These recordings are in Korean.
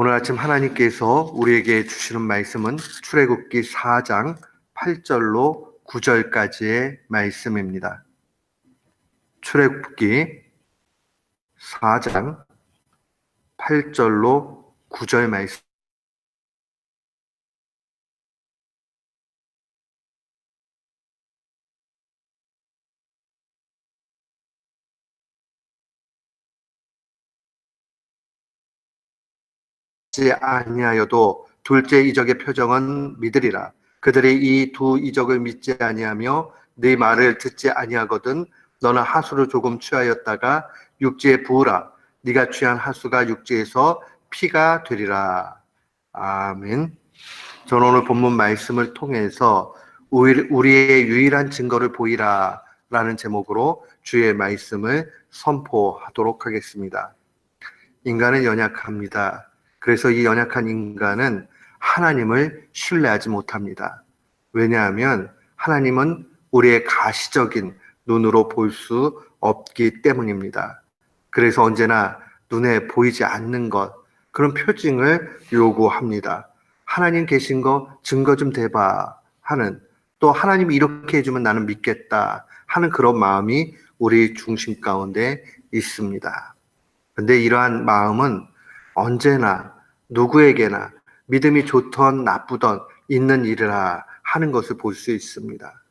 오늘 아침 하나님께서 우리에게 주시는 말씀은 출애굽기 4장 8절로 9절까지의 말씀입니다. 출애굽기 4장 8절로 9절 말씀. 지 아니하여도 둘째 이적의 표정은 믿으리라. 그들이 이 두 이적을 믿지 아니하며 네 말을 듣지 아니하거든 너는 하수를 조금 취하였다가 육지에 부으라. 네가 취한 하수가 육지에서 피가 되리라. 아멘. 저는 오늘 본문 말씀을 통해서 우리의 유일한 증거를 보이라 라는 제목으로 주의 말씀을 선포하도록 하겠습니다. 인간은 연약합니다. 그래서 이 연약한 인간은 하나님을 신뢰하지 못합니다. 왜냐하면 하나님은 우리의 가시적인 눈으로 볼 수 없기 때문입니다. 그래서 언제나 눈에 보이지 않는 것, 그런 표징을 요구합니다. 하나님 계신 거 증거 좀 대봐 하는 또 하나님이 이렇게 해주면 나는 믿겠다 하는 그런 마음이 우리 중심 가운데 있습니다. 근데 이러한 마음은 언제나 누구에게나 믿음이 좋던 나쁘던 있는 일이라 하는 것을 볼 수 있습니다.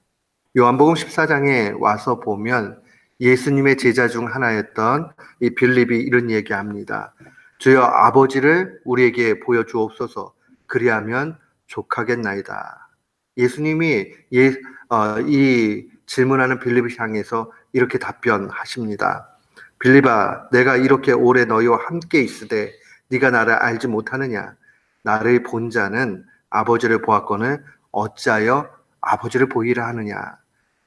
요한복음 14장에 와서 보면 예수님의 제자 중 하나였던 이 빌립이 이런 얘기합니다. 주여 아버지를 우리에게 보여주옵소서 그리하면 족하겠나이다. 예수님이 예, 어, 이 질문하는 빌립을 향해서 이렇게 답변하십니다. 빌립아, 내가 이렇게 오래 너희와 함께 있으되 네가 나를 알지 못하느냐? 나를 본 자는 아버지를 보았거늘 어찌하여 아버지를 보이라 하느냐?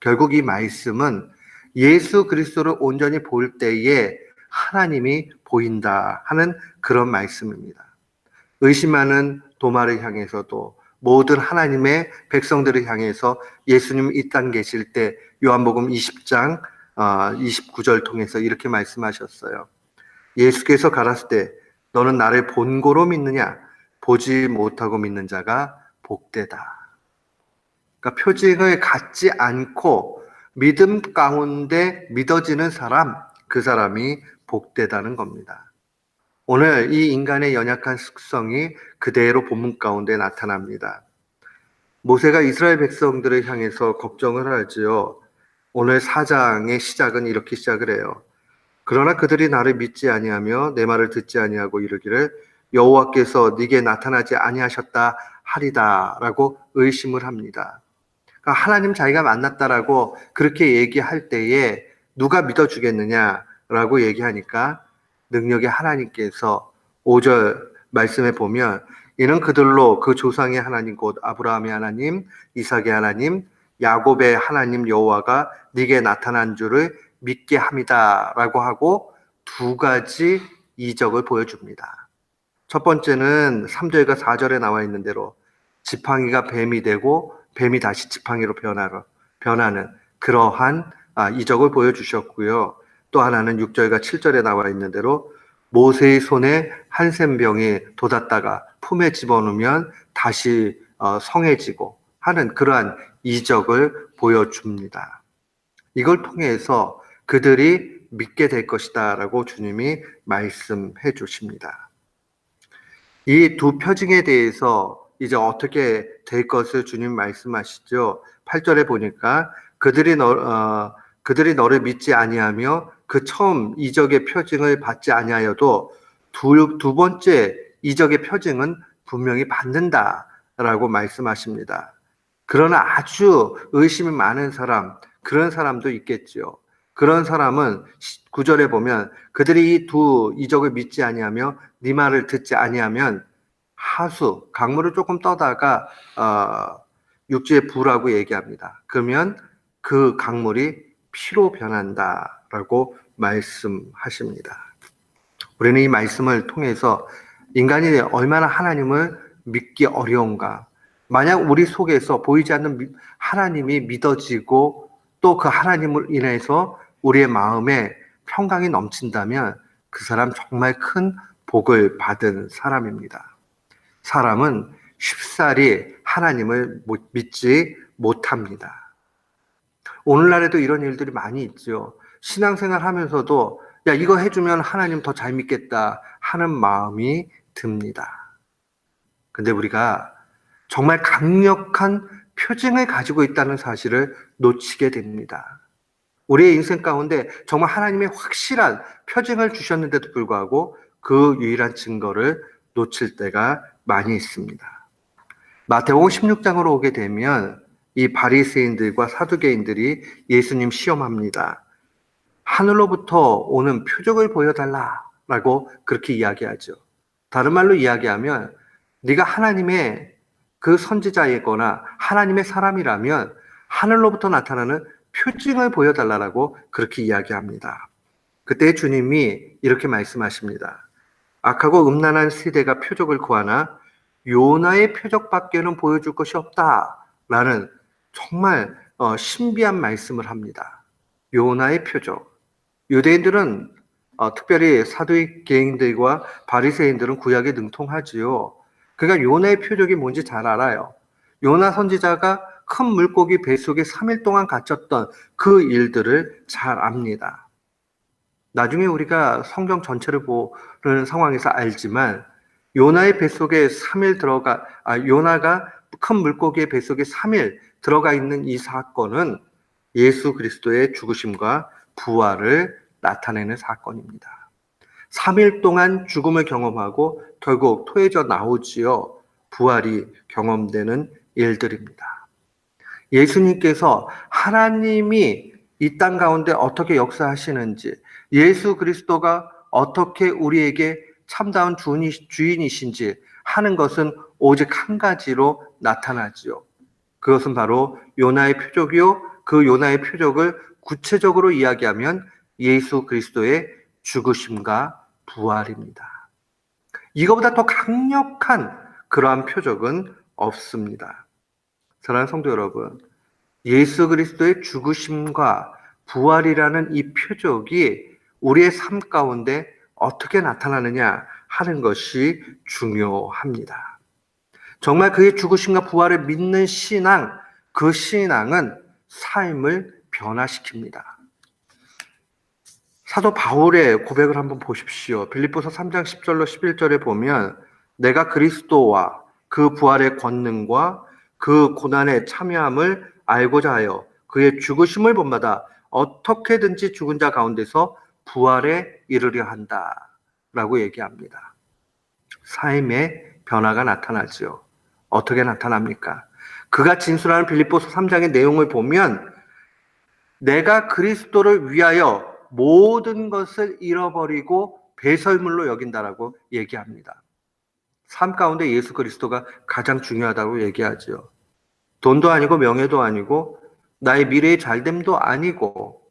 결국 이 말씀은 예수 그리스도를 온전히 볼 때에 하나님이 보인다 하는 그런 말씀입니다. 의심하는 도마를 향해서도 모든 하나님의 백성들을 향해서 예수님 이 땅 계실 때 요한복음 20장 29절 어, 통해서 이렇게 말씀하셨어요. 예수께서 가랐을 때 너는 나를 본고로 믿느냐 보지 못하고 믿는 자가 복되다. 그러니까 표징을 갖지 않고 믿음 가운데 믿어지는 사람 그 사람이 복되다는 겁니다. 오늘 이 인간의 연약한 습성이 그대로 본문 가운데 나타납니다. 모세가 이스라엘 백성들을 향해서 걱정을 하지요. 오늘 사장의 시작은 이렇게 시작을 해요. 그러나 그들이 나를 믿지 아니하며 내 말을 듣지 아니하고 이르기를 여호와께서 네게 나타나지 아니하셨다 하리다라고 의심을 합니다. 그러니까 하나님 자기가 만났다라고 그렇게 얘기할 때에 누가 믿어주겠느냐라고 얘기하니까 능력의 하나님께서 5절 말씀에 보면 이는 그들로 그 조상의 하나님 곧 아브라함의 하나님, 이삭의 하나님, 야곱의 하나님 여호와가 네게 나타난 줄을 믿게 합니다라고 하고 두 가지 이적을 보여줍니다. 첫 번째는 3절과 4절에 나와 있는 대로 지팡이가 뱀이 되고 뱀이 다시 지팡이로 변하러, 변하는 그러한 아, 이적을 보여주셨고요. 또 하나는 6절과 7절에 나와 있는 대로 모세의 손에 한센병이 돋았다가 품에 집어넣으면 다시 어, 성해지고 하는 그러한 이적을 보여줍니다. 이걸 통해서 그들이 믿게 될 것이다 라고 주님이 말씀해 주십니다. 이 두 표징에 대해서 이제 어떻게 될 것을 주님 말씀하시죠. 8절에 보니까 그들이 너, 어, 그들이 너를 믿지 아니하며 그 처음 이적의 표징을 받지 아니하여도 두, 두 번째 이적의 표징은 분명히 받는다 라고 말씀하십니다. 그러나 아주 의심이 많은 사람, 그런 사람도 있겠죠. 그런 사람은 구절에 보면 그들이 이 두 이적을 믿지 아니하며 네 말을 듣지 아니하면 하수 강물을 조금 떠다가 어, 육지에 부라고 얘기합니다. 그러면 그 강물이 피로 변한다라고 말씀하십니다. 우리는 이 말씀을 통해서 인간이 얼마나 하나님을 믿기 어려운가. 만약 우리 속에서 보이지 않는 하나님이 믿어지고 또 그 하나님을 인해서 우리의 마음에 평강이 넘친다면 그 사람 정말 큰 복을 받은 사람입니다. 사람은 쉽사리 하나님을 못- 믿지 못합니다. 오늘날에도 이런 일들이 많이 있죠. 신앙생활 하면서도 야, 이거 해주면 하나님 더 잘 믿겠다 하는 마음이 듭니다. 근데 우리가 정말 강력한 표징을 가지고 있다는 사실을 놓치게 됩니다. 우리의 인생 가운데 정말 하나님의 확실한 표징을 주셨는데도 불구하고 그 유일한 증거를 놓칠 때가 많이 있습니다. 마태복음 16장으로 오게 되면 이 바리새인들과 사두개인들이 예수님 시험합니다. 하늘로부터 오는 표적을 보여달라라고 그렇게 이야기하죠. 다른 말로 이야기하면 네가 하나님의 그 선지자이거나 하나님의 사람이라면 하늘로부터 나타나는 표징을 보여달라고 그렇게 이야기합니다. 그때 주님이 이렇게 말씀하십니다. 악하고 음란한 세대가 표적을 구하나 요나의 표적밖에는 보여줄 것이 없다라는 정말 어, 신비한 말씀을 합니다. 요나의 표적. 유대인들은 어, 특별히 사두개인들과 바리새인들은 구약에 능통하지요. 그러니까 요나의 표적이 뭔지 잘 알아요. 요나 선지자가 큰 물고기 뱃속에 3일 동안 갇혔던 그 일들을 잘 압니다. 나중에 우리가 성경 전체를 보는 상황에서 알지만 요나의 뱃속에 3일 들어가 아 요나가 큰 물고기의 뱃속에 3일 들어가 있는 이 사건은 예수 그리스도의 죽으심과 부활을 나타내는 사건입니다. 3일 동안 죽음을 경험하고 결국 토해져 나오지요. 부활이 경험되는 일들입니다. 예수님께서 하나님이 이 땅 가운데 어떻게 역사하시는지, 예수 그리스도가 어떻게 우리에게 참다운 주인이신지 하는 것은 오직 한 가지로 나타나지요. 그것은 바로 요나의 표적이요. 그 요나의 표적을 구체적으로 이야기하면 예수 그리스도의 죽으심과 부활입니다. 이거보다 더 강력한 그러한 표적은 없습니다. 사랑하는 성도 여러분, 예수 그리스도의 죽으심과 부활이라는 이 표적이 우리의 삶 가운데 어떻게 나타나느냐 하는 것이 중요합니다. 정말 그의 죽으심과 부활을 믿는 신앙, 그 신앙은 삶을 변화시킵니다. 사도 바울의 고백을 한번 보십시오. 빌립보서 3장 10절로 11절에 보면 내가 그리스도와 그 부활의 권능과 그 고난에 참여함을 알고자 하여 그의 죽으심을 본받아 어떻게든지 죽은 자 가운데서 부활에 이르려 한다. 라고 얘기합니다. 삶의 변화가 나타나지요. 어떻게 나타납니까? 그가 진술하는 빌립보서 3장의 내용을 보면 내가 그리스도를 위하여 모든 것을 잃어버리고 배설물로 여긴다라고 얘기합니다. 삶 가운데 예수 그리스도가 가장 중요하다고 얘기하죠. 돈도 아니고 명예도 아니고 나의 미래의 잘됨도 아니고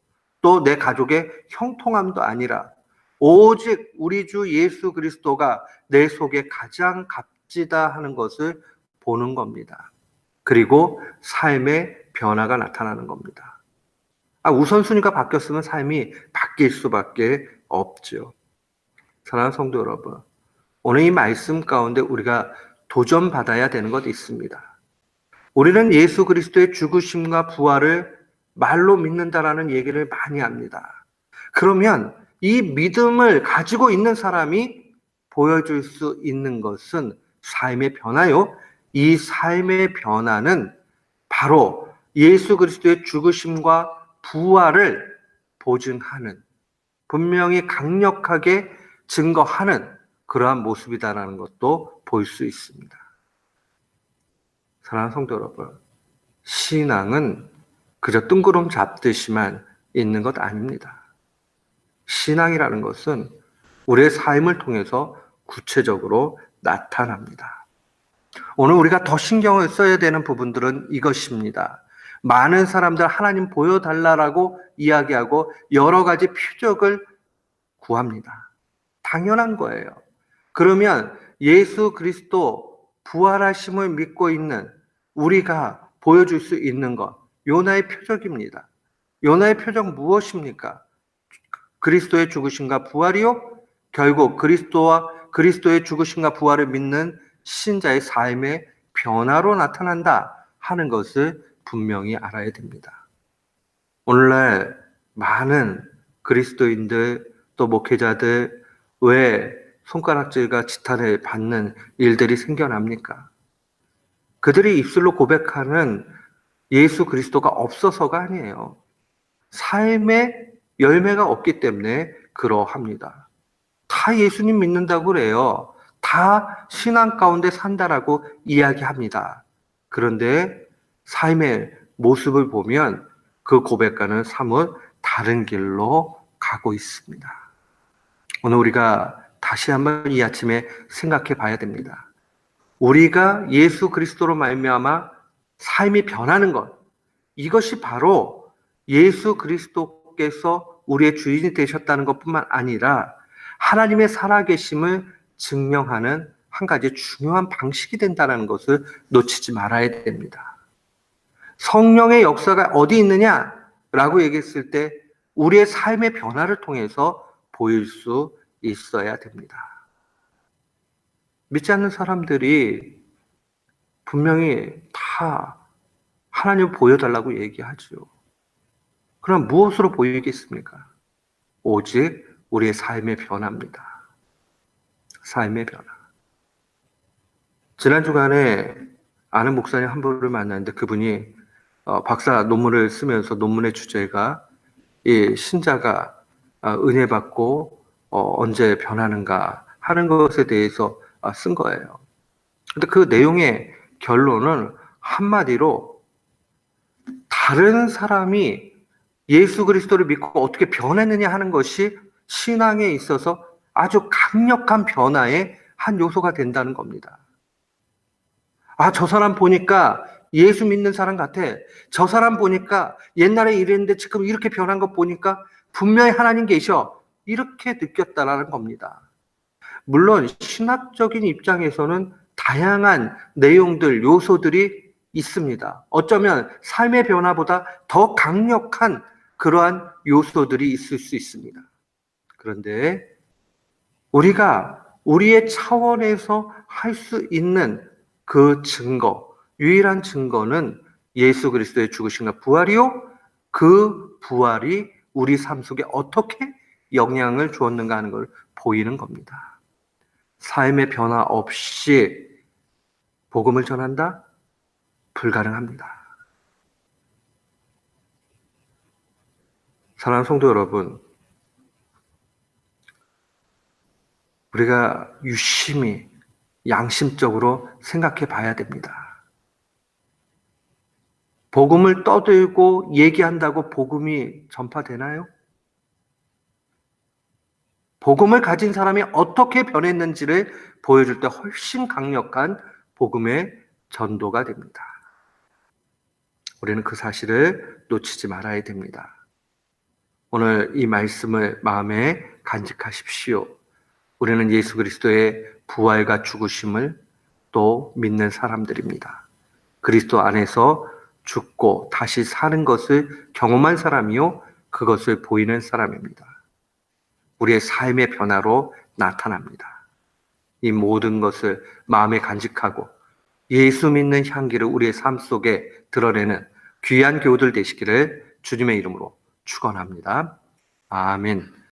또 내 가족의 형통함도 아니라 오직 우리 주 예수 그리스도가 내 속에 가장 값지다 하는 것을 보는 겁니다. 그리고 삶의 변화가 나타나는 겁니다. 아, 우선순위가 바뀌었으면 삶이 바뀔 수밖에 없죠. 사랑하는 성도 여러분, 오늘 이 말씀 가운데 우리가 도전받아야 되는 것이 있습니다. 우리는 예수 그리스도의 죽으심과 부활을 말로 믿는다라는 얘기를 많이 합니다. 그러면 이 믿음을 가지고 있는 사람이 보여줄 수 있는 것은 삶의 변화요. 이 삶의 변화는 바로 예수 그리스도의 죽으심과 부활을 보증하는 분명히 강력하게 증거하는 그러한 모습이다라는 것도 볼 수 있습니다. 사랑하는 성도 여러분, 신앙은 그저 뜬구름 잡듯이만 있는 것 아닙니다. 신앙이라는 것은 우리의 삶을 통해서 구체적으로 나타납니다. 오늘 우리가 더 신경을 써야 되는 부분들은 이것입니다. 많은 사람들 하나님 보여달라라고 이야기하고 여러 가지 표적을 구합니다. 당연한 거예요. 그러면 예수 그리스도 부활하심을 믿고 있는 우리가 보여줄 수 있는 것, 요나의 표적입니다. 요나의 표적 무엇입니까? 그리스도의 죽으심과 부활이요? 결국 그리스도와 그리스도의 죽으심과 부활을 믿는 신자의 삶의 변화로 나타난다 하는 것을 분명히 알아야 됩니다. 오늘날 많은 그리스도인들 또 목회자들 왜 손가락질과 지탄을 받는 일들이 생겨납니까? 그들이 입술로 고백하는 예수 그리스도가 없어서가 아니에요. 삶의 열매가 없기 때문에 그러합니다. 다 예수님 믿는다고 그래요. 다 신앙 가운데 산다라고 이야기합니다. 그런데 삶의 모습을 보면 그 고백과는 사뭇 다른 길로 가고 있습니다. 오늘 우리가 다시 한번 이 아침에 생각해 봐야 됩니다. 우리가 예수 그리스도로 말미암아 삶이 변하는 것 이것이 바로 예수 그리스도께서 우리의 주인이 되셨다는 것뿐만 아니라 하나님의 살아계심을 증명하는 한 가지 중요한 방식이 된다는 것을 놓치지 말아야 됩니다. 성령의 역사가 어디 있느냐라고 얘기했을 때 우리의 삶의 변화를 통해서 보일 수 있어야 됩니다. 믿지 않는 사람들이 분명히 다 하나님 보여달라고 얘기하죠. 그럼 무엇으로 보이겠습니까? 오직 우리의 삶의 변화입니다. 삶의 변화. 지난 주간에 아는 목사님 한 분을 만났는데 그분이 어, 박사 논문을 쓰면서 논문의 주제가 이 신자가 어, 은혜 받고 어, 언제 변하는가 하는 것에 대해서 아, 쓴 거예요. 근데 그 내용의 결론은 한마디로 다른 사람이 예수 그리스도를 믿고 어떻게 변했느냐 하는 것이 신앙에 있어서 아주 강력한 변화의 한 요소가 된다는 겁니다. 아, 저 사람 보니까 예수 믿는 사람 같아. 저 사람 보니까 옛날에 이랬는데 지금 이렇게 변한 것 보니까 분명히 하나님 계셔. 이렇게 느꼈다라는 겁니다. 물론 신학적인 입장에서는 다양한 내용들, 요소들이 있습니다. 어쩌면 삶의 변화보다 더 강력한 그러한 요소들이 있을 수 있습니다. 그런데 우리가 우리의 차원에서 할 수 있는 그 증거, 유일한 증거는 예수 그리스도의 죽으심과 부활이요. 그 부활이 우리 삶 속에 어떻게 영향을 주었는가 하는 걸 보이는 겁니다. 삶의 변화 없이 복음을 전한다? 불가능합니다. 사랑하는 성도 여러분, 우리가 유심히 양심적으로 생각해 봐야 됩니다. 복음을 떠들고 얘기한다고 복음이 전파되나요? 복음을 가진 사람이 어떻게 변했는지를 보여줄 때 훨씬 강력한 복음의 전도가 됩니다. 우리는 그 사실을 놓치지 말아야 됩니다. 오늘 이 말씀을 마음에 간직하십시오. 우리는 예수 그리스도의 부활과 죽으심을 또 믿는 사람들입니다. 그리스도 안에서 죽고 다시 사는 것을 경험한 사람이요. 그것을 보이는 사람입니다. 우리의 삶의 변화로 나타납니다. 이 모든 것을 마음에 간직하고 예수 믿는 향기를 우리의 삶 속에 드러내는 귀한 교우들 되시기를 주님의 이름으로 축원합니다. 아멘.